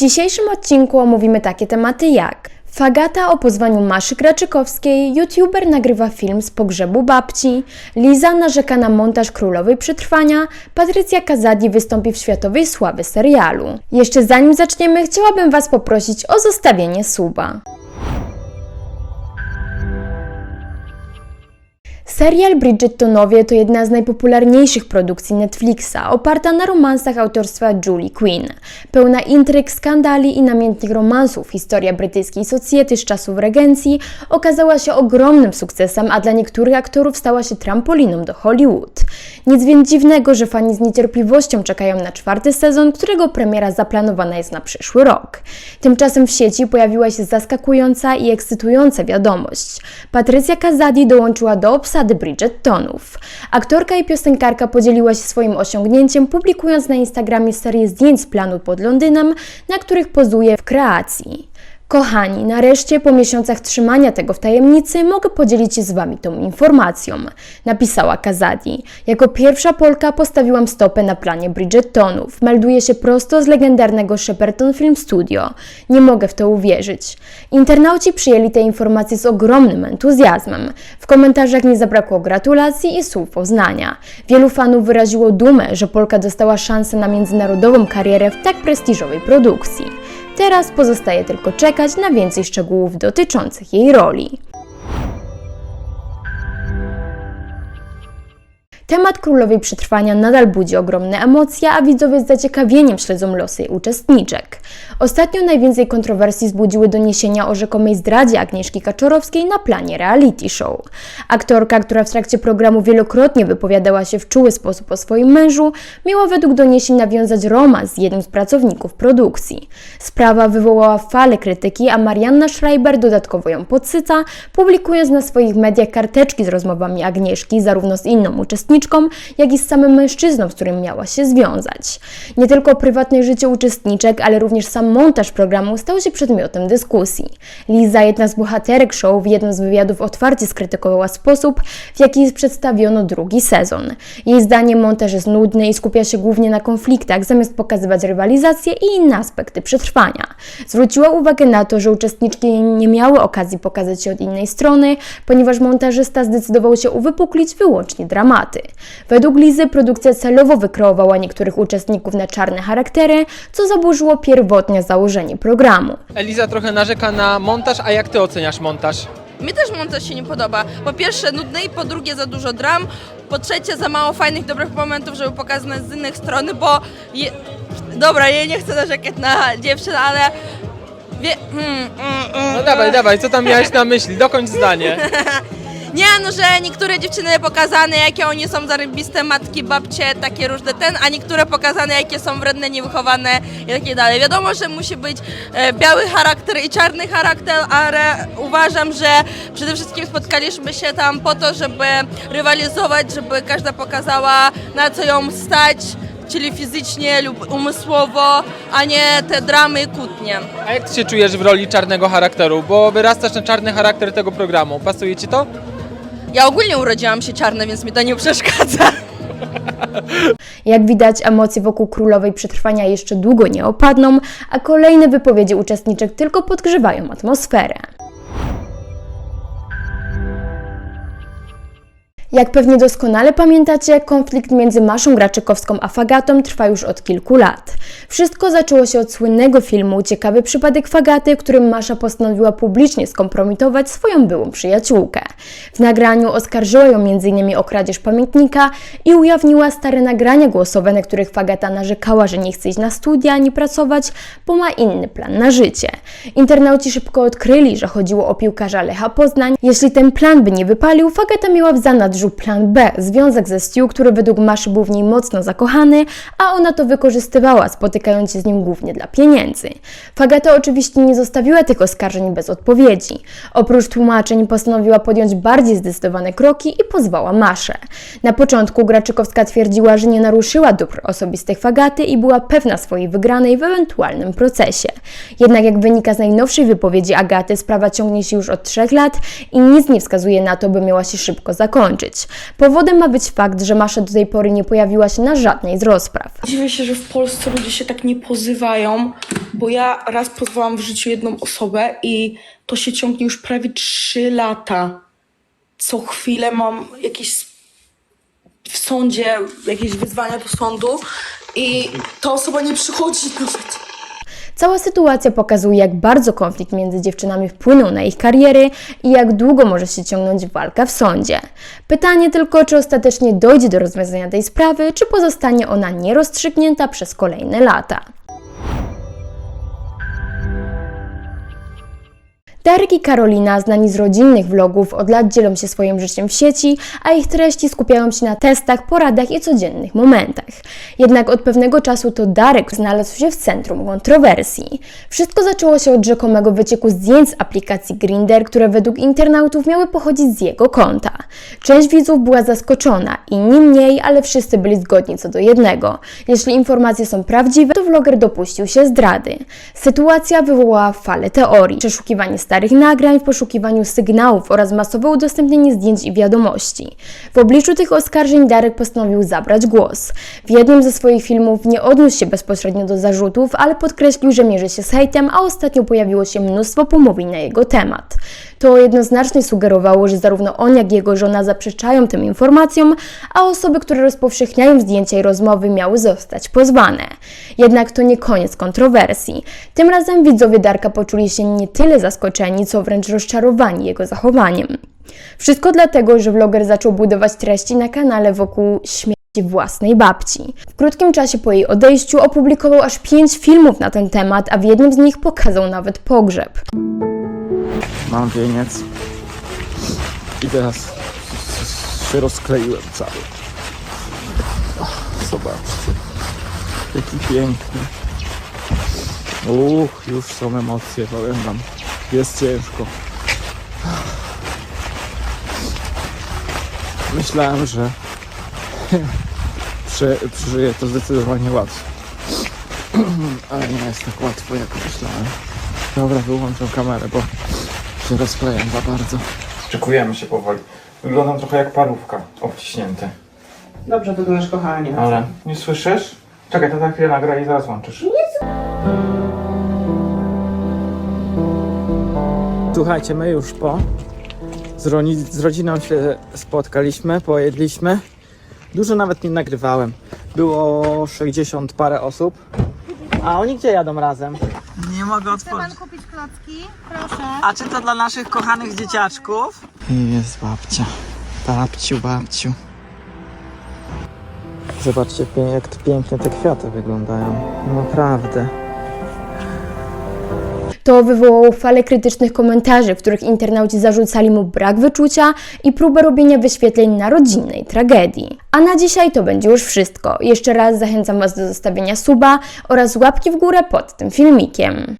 dzisiejszym odcinku omówimy takie tematy jak Fagata o pozwaniu Maszy Kraczykowskiej, youtuber nagrywa film z pogrzebu babci, Liza narzeka na montaż Królowej Przetrwania, Patrycja Kazadi wystąpi w światowej sławy serialu. Jeszcze zanim zaczniemy, chciałabym Was poprosić o zostawienie suba. Serial Bridgertonowie to jedna z najpopularniejszych produkcji Netflixa, oparta na romansach autorstwa Julie Quinn. Pełna intryg, skandali i namiętnych romansów, historia brytyjskiej socjety z czasów regencji okazała się ogromnym sukcesem, a dla niektórych aktorów stała się trampoliną do Hollywood. Nic więc dziwnego, że fani z niecierpliwością czekają na czwarty sezon, którego premiera zaplanowana jest na przyszły rok. Tymczasem w sieci pojawiła się zaskakująca i ekscytująca wiadomość. Patrycja Kazadi dołączyła do obsady Bridgertonów. Aktorka i piosenkarka podzieliła się swoim osiągnięciem, publikując na Instagramie serię zdjęć z planu pod Londynem, na których pozuje w kreacji. Kochani, nareszcie po miesiącach trzymania tego w tajemnicy mogę podzielić się z Wami tą informacją, napisała Kazadi. Jako pierwsza Polka postawiłam stopę na planie Bridgertonów. Melduje się prosto z legendarnego Shepperton Film Studio. Nie mogę w to uwierzyć. Internauci przyjęli te informacje z ogromnym entuzjazmem. W komentarzach nie zabrakło gratulacji i słów poznania. Wielu fanów wyraziło dumę, że Polka dostała szansę na międzynarodową karierę w tak prestiżowej produkcji. Teraz pozostaje tylko czekać na więcej szczegółów dotyczących jej roli. Temat królowej przetrwania nadal budzi ogromne emocje, a widzowie z zaciekawieniem śledzą losy uczestniczek. Ostatnio najwięcej kontrowersji wzbudziły doniesienia o rzekomej zdradzie Agnieszki Kaczorowskiej na planie reality show. Aktorka, która w trakcie programu wielokrotnie wypowiadała się w czuły sposób o swoim mężu, miała według doniesień nawiązać romans z jednym z pracowników produkcji. Sprawa wywołała falę krytyki, a Marianna Schreiber dodatkowo ją podsyca, publikując na swoich mediach karteczki z rozmowami Agnieszki, zarówno z inną uczestniczką, jak i z samym mężczyzną, z którym miała się związać. Nie tylko prywatne życie uczestniczek, ale również sam montaż programu stał się przedmiotem dyskusji. Liza, jedna z bohaterek show, w jednym z wywiadów otwarcie skrytykowała sposób, w jaki przedstawiono drugi sezon. Jej zdaniem montaż jest nudny i skupia się głównie na konfliktach, zamiast pokazywać rywalizację i inne aspekty przetrwania. Zwróciła uwagę na to, że uczestniczki nie miały okazji pokazać się od innej strony, ponieważ montażysta zdecydował się uwypuklić wyłącznie dramaty. Według Lizy produkcja celowo wykreowała niektórych uczestników na czarne charaktery, co zaburzyło pierwotne założenie programu. Eliza trochę narzeka na montaż, a jak ty oceniasz montaż? Mi też montaż się nie podoba. Po pierwsze nudny i po drugie za dużo dram. Po trzecie za mało fajnych, dobrych momentów, żeby pokazać z innych strony, bo... Je... Dobra, ja nie chcę narzekać na dziewczyn, ale... Wie... Mm, mm, mm, No dawaj, dawaj, co tam miałeś na myśli? Dokończ zdanie. Nie, no że niektóre dziewczyny pokazane, jakie oni są zarybiste, matki, babcie, takie różne ten, a niektóre pokazane, jakie są wredne, niewychowane i takie dalej. Wiadomo, że musi być e, biały charakter i czarny charakter, ale uważam, że przede wszystkim spotkaliśmy się tam po to, żeby rywalizować, żeby każda pokazała, na co ją stać, czyli fizycznie lub umysłowo, a nie te dramy, kłótnie. A jak ty się czujesz w roli czarnego charakteru? Bo wyrastasz na czarny charakter tego programu. Pasuje ci to? Ja ogólnie urodziłam się czarna, więc mi to nie przeszkadza. Jak widać, emocje wokół królowej przetrwania jeszcze długo nie opadną, a kolejne wypowiedzi uczestniczek tylko podgrzewają atmosferę. Jak pewnie doskonale pamiętacie, konflikt między Maszą Graczykowską a Fagatą trwa już od kilku lat. Wszystko zaczęło się od słynnego filmu Ciekawy przypadek Fagaty, którym Masza postanowiła publicznie skompromitować swoją byłą przyjaciółkę. W nagraniu oskarżyła ją m.in. o kradzież pamiętnika i ujawniła stare nagrania głosowe, na których Fagata narzekała, że nie chce iść na studia ani pracować, bo ma inny plan na życie. Internauci szybko odkryli, że chodziło o piłkarza Lecha Poznań. Jeśli ten plan by nie wypalił, Fagata miała w zanadrzu plan B, związek ze Stu, który według Maszy był w niej mocno zakochany, a ona to wykorzystywała, spotykając się z nim głównie dla pieniędzy. Fagata oczywiście nie zostawiła tych oskarżeń bez odpowiedzi. Oprócz tłumaczeń postanowiła podjąć bardziej zdecydowane kroki i pozwała Maszę. Na początku Graczykowska twierdziła, że nie naruszyła dóbr osobistych Fagaty i była pewna swojej wygranej w ewentualnym procesie. Jednak jak wynika z najnowszej wypowiedzi Agaty, sprawa ciągnie się już od trzech lat i nic nie wskazuje na to, by miała się szybko zakończyć. Zakończyć. Powodem ma być fakt, że Masza do tej pory nie pojawiła się na żadnej z rozpraw. Dziwię się, że w Polsce ludzie się tak nie pozywają, bo ja raz pozwałam w życiu jedną osobę i to się ciągnie już prawie 3 lata. Co chwilę mam jakieś w sądzie, jakieś wyzwania do sądu i ta osoba nie przychodzi nawet. Cała sytuacja pokazuje, jak bardzo konflikt między dziewczynami wpłynął na ich kariery i jak długo może się ciągnąć walka w sądzie. Pytanie tylko, czy ostatecznie dojdzie do rozwiązania tej sprawy, czy pozostanie ona nierozstrzygnięta przez kolejne lata. Darek i Karolina, znani z rodzinnych vlogów, od lat dzielą się swoim życiem w sieci, a ich treści skupiają się na testach, poradach i codziennych momentach. Jednak od pewnego czasu to Darek znalazł się w centrum kontrowersji. Wszystko zaczęło się od rzekomego wycieku zdjęć z aplikacji Grindr, które według internautów miały pochodzić z jego konta. Część widzów była zaskoczona, inni mniej, ale wszyscy byli zgodni co do jednego. Jeśli informacje są prawdziwe, to vloger dopuścił się zdrady. Sytuacja wywołała falę teorii, przeszukiwanie starych nagrań w poszukiwaniu sygnałów oraz masowe udostępnienie zdjęć i wiadomości. W obliczu tych oskarżeń Darek postanowił zabrać głos. W jednym ze swoich filmów nie odniósł się bezpośrednio do zarzutów, ale podkreślił, że mierzy się z hejtem, a ostatnio pojawiło się mnóstwo pomówień na jego temat. To jednoznacznie sugerowało, że zarówno on, jak i jego żona zaprzeczają tym informacjom, a osoby, które rozpowszechniają zdjęcia i rozmowy miały zostać pozwane. Jednak to nie koniec kontrowersji. Tym razem widzowie Darka poczuli się nie tyle zaskoczeni, co wręcz rozczarowani jego zachowaniem. Wszystko dlatego, że vloger zaczął budować treści na kanale wokół śmierci własnej babci. W krótkim czasie po jej odejściu opublikował aż pięć filmów na ten temat, a w jednym z nich pokazał nawet pogrzeb. Mam wieniec. I teraz się rozkleiłem cały. Zobaczcie. Jaki piękny. Uch, już są emocje, powiem wam. Jest ciężko. Myślałem, że prze, przeżyję to zdecydowanie łatwo. Ale nie jest tak łatwo, jak myślałem. Dobra, wyłączam kamerę, bo się rozklejam za bardzo. Szykujemy się powoli. Wyglądam trochę jak parówka, obciśnięty. Dobrze wyglądasz, kochanie. Ale nie słyszysz? Czekaj, to za chwilę nagra i zaraz łączysz. Słuchajcie, my już po. Z, roni- z rodziną się spotkaliśmy, pojedliśmy. Dużo nawet nie nagrywałem. Było 60 parę osób. A oni gdzie jadą razem? Nie mogę otworzyć. kupić klocki? Proszę. A czy to dla naszych kochanych dzieciaczków? I jest babcia. Babciu, babciu. Zobaczcie, pie- jak pięknie te kwiaty wyglądają. Naprawdę. To wywołało falę krytycznych komentarzy, w których internauci zarzucali mu brak wyczucia i próbę robienia wyświetleń na rodzinnej tragedii. A na dzisiaj to będzie już wszystko. Jeszcze raz zachęcam Was do zostawienia suba oraz łapki w górę pod tym filmikiem.